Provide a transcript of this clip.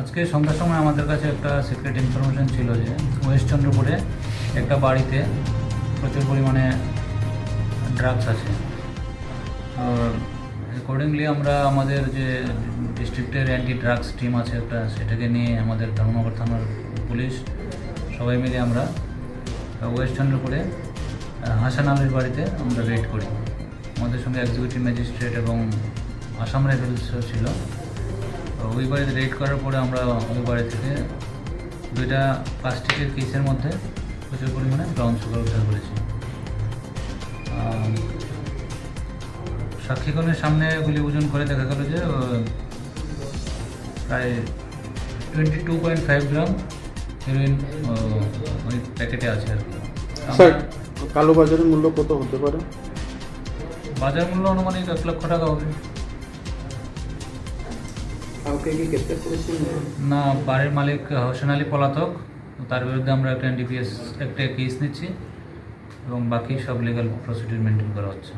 আজকে সন্ধ্যার সময় আমাদের কাছে একটা সিক্রেট ইনফরমেশন ছিল যে ওয়েস্ট চন্দ্রপুরে একটা বাড়িতে প্রচুর পরিমাণে ড্রাগস আছে। অ্যাকর্ডিংলি আমরা আমাদের যে ডিস্ট্রিক্টের অ্যান্টি ড্রাগস টিম আছে একটা, সেটাকে নিয়ে আমাদের ধর্মনগর থানার পুলিশ সবাই মিলে আমরা ওয়েস্ট চন্দ্রপুরে হাসান আলীর বাড়িতে আমরা রেড করি। আমাদের সঙ্গে এক্সিকিউটিভ ম্যাজিস্ট্রেট এবং আসাম রাইফেলসও ছিল। তো ওই বাড়িতে রেড করার পরে আমরা ওই বাড়ি থেকে দুইটা প্লাস্টিকের কেসের মধ্যে প্রচুর পরিমাণে ব্রাউন সুগার উদ্ধার করেছি। সাক্ষীগণের সামনে গুলি ওজন করে দেখা গেল যে প্রায় twenty two point five gram heroin ওই প্যাকেটে আছে আর কি। স্যার কালোবাজারের মূল্য কত হতে পারে? বাজার মূল্য আনুমানিক এক লক্ষ টাকা হবে। না, বাড়ির মালিক হোসেন আলী পলাতক। তার বিরুদ্ধে আমরা একটা এনডিপিএস একটা কেস নিচ্ছি এবং বাকি সব লিগাল প্রসিডিউর মেনটেন করা হচ্ছে।